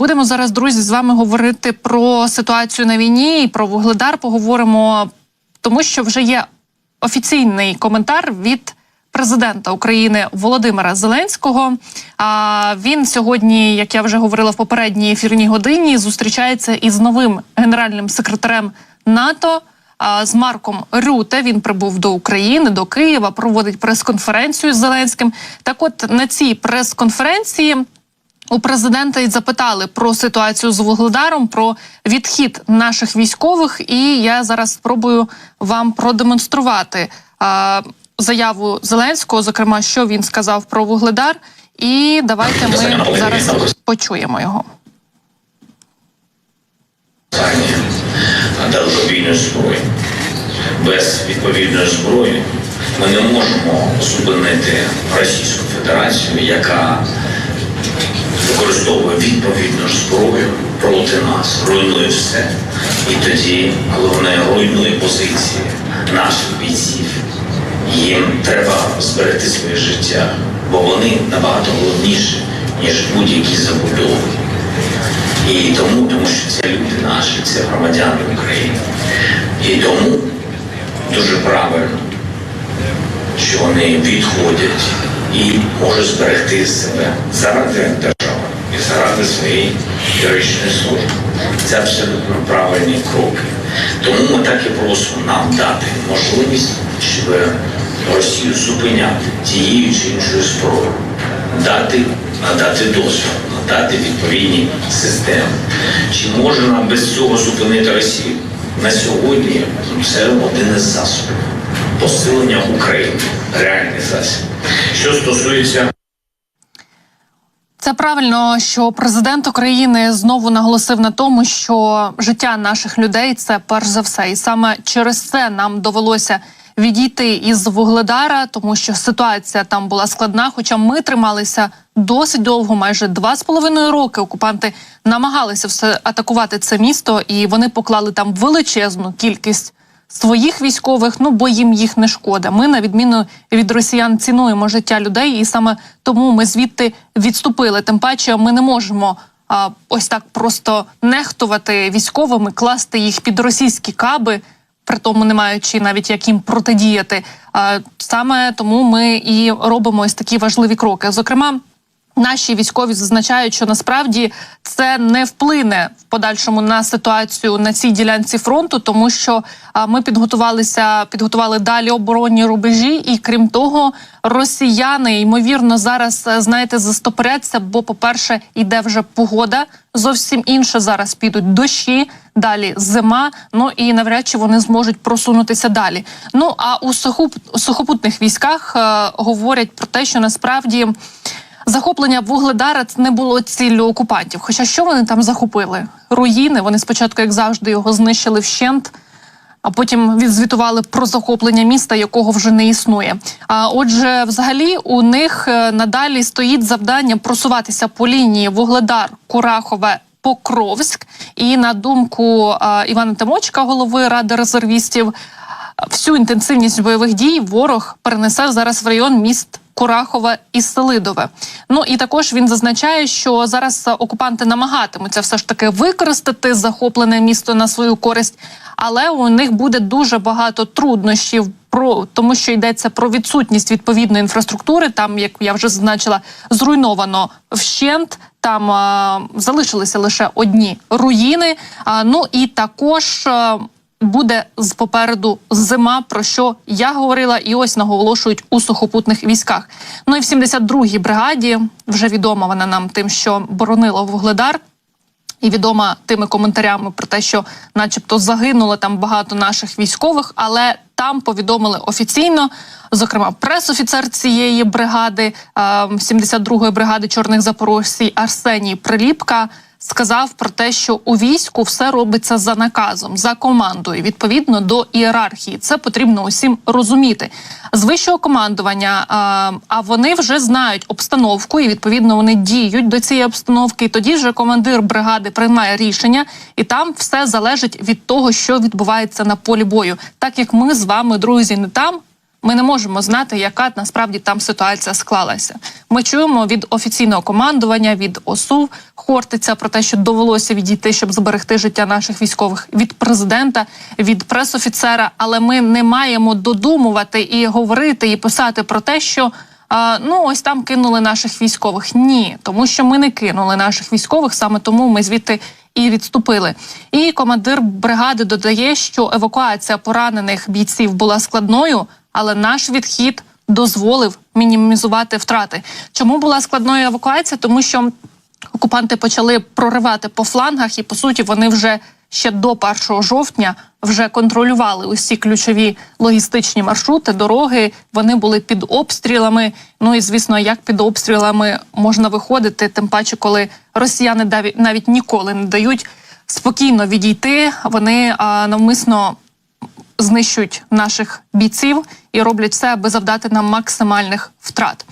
Будемо зараз, друзі, з вами говорити про ситуацію на війні і про вугледар. Поговоримо, тому що вже є офіційний коментар від президента України Володимира Зеленського. А він сьогодні, як я вже говорила в попередній ефірній годині, зустрічається із новим генеральним секретарем НАТО. З Марком Рюте він прибув до України, до Києва, проводить прес-конференцію з Зеленським. Так, от на цій прес-конференції у президента й запитали про ситуацію з вугледаром, про відхід наших військових, і я зараз спробую вам продемонструвати а, заяву Зеленського, зокрема, що він сказав про вугледар. І давайте ми зараз почуємо його. Далекобійної зброї. Без відповідної зброї ми не можемо зупинити Російську Федерацію, яка використовує відповідну зброю проти нас, руйнує все. І тоді, головне, руйнує позиції наших бійців. Їм треба зберегти своє життя, бо вони набагато головніші, ніж будь-які забудови. І тому, тому що це люди наші, це громадяни України. І тому дуже правильно, що вони відходять і можуть зберегти себе заради держави і заради своєї героїчної служби. Це абсолютно правильні кроки. Тому ми так і просимо нам дати можливість, щоб Росію зупиняти тією чи іншою зброєю, дати, надати дозвіл, надати відповідні системи. Чи можна без цього зупинити Росію? На сьогодні це один із засобів посилення України, реальний засіб. Що стосується Це правильно, що президент України знову наголосив на тому, що життя наших людей це перш за все, і саме через це нам довелося відійти із вугледара, тому що ситуація там була складна. Хоча ми трималися досить довго, майже два з половиною роки. Окупанти намагалися все атакувати це місто, і вони поклали там величезну кількість своїх військових, ну бо їм їх не шкода. Ми, на відміну від росіян, цінуємо життя людей, і саме тому ми звідти відступили. Тим паче, ми не можемо а, ось так просто нехтувати військовими, класти їх під російські каби. При тому не маючи навіть як їм протидіяти. Саме тому ми і робимо ось такі важливі кроки. Зокрема, Наші військові зазначають, що насправді це не вплине в подальшому на ситуацію на цій ділянці фронту, тому що ми підготувалися, підготували далі оборонні рубежі, і крім того, росіяни ймовірно зараз е, знаєте застопоряться. Бо, по-перше, іде вже погода зовсім інша. Зараз підуть дощі, далі зима. Ну і навряд чи вони зможуть просунутися далі. Ну а у сухоп... сухопутних військах е, говорять про те, що насправді. Захоплення вугледара не було ціллю окупантів. Хоча що вони там захопили? Руїни. Вони спочатку, як завжди, його знищили вщент, а потім відзвітували про захоплення міста, якого вже не існує. А отже, взагалі, у них е, надалі стоїть завдання просуватися по лінії Вугледар, Курахове. Покровськ, і на думку а, Івана Тимочка, голови ради резервістів, всю інтенсивність бойових дій ворог перенесе зараз в район міст Курахове і Селидове. Ну і також він зазначає, що зараз окупанти намагатимуться все ж таки використати захоплене місто на свою користь, але у них буде дуже багато труднощів. Про тому, що йдеться про відсутність відповідної інфраструктури, там як я вже зазначила, зруйновано вщент. Там а, залишилися лише одні руїни. А, ну і також. А, буде з попереду зима, про що я говорила, і ось наголошують у сухопутних військах. Ну і в 72-й бригаді вже відома вона нам тим, що боронила вугледар. І відома тими коментарями про те, що, начебто, загинуло там багато наших військових, але там повідомили офіційно, зокрема, пресофіцер цієї бригади, 72-ї бригади чорних запорожців Арсеній Приліпка сказав про те, що у війську все робиться за наказом, за командою, відповідно до ієрархії. Це потрібно усім розуміти. З вищого командування, а, вони вже знають обстановку, і відповідно вони діють до цієї обстановки. І тоді вже командир бригади приймає рішення, і там все залежить від того, що відбувається на полі бою. Так як ми з вами, друзі, не там. Ми не можемо знати, яка насправді там ситуація склалася. Ми чуємо від офіційного командування, від ОСУ Хортиця про те, що довелося відійти, щоб зберегти життя наших військових від президента, від пресофіцера. Але ми не маємо додумувати і говорити і писати про те, що. А, ну ось там кинули наших військових. Ні, тому що ми не кинули наших військових, саме тому ми звідти і відступили. І командир бригади додає, що евакуація поранених бійців була складною, але наш відхід дозволив мінімізувати втрати. Чому була складною евакуація? Тому що окупанти почали проривати по флангах, і по суті вони вже ще до 1 жовтня вже контролювали усі ключові логістичні маршрути, дороги. Вони були під обстрілами. Ну і звісно, як під обстрілами можна виходити, тим паче, коли росіяни навіть ніколи не дають спокійно відійти. Вони а, навмисно знищують наших бійців і роблять все, аби завдати нам максимальних втрат.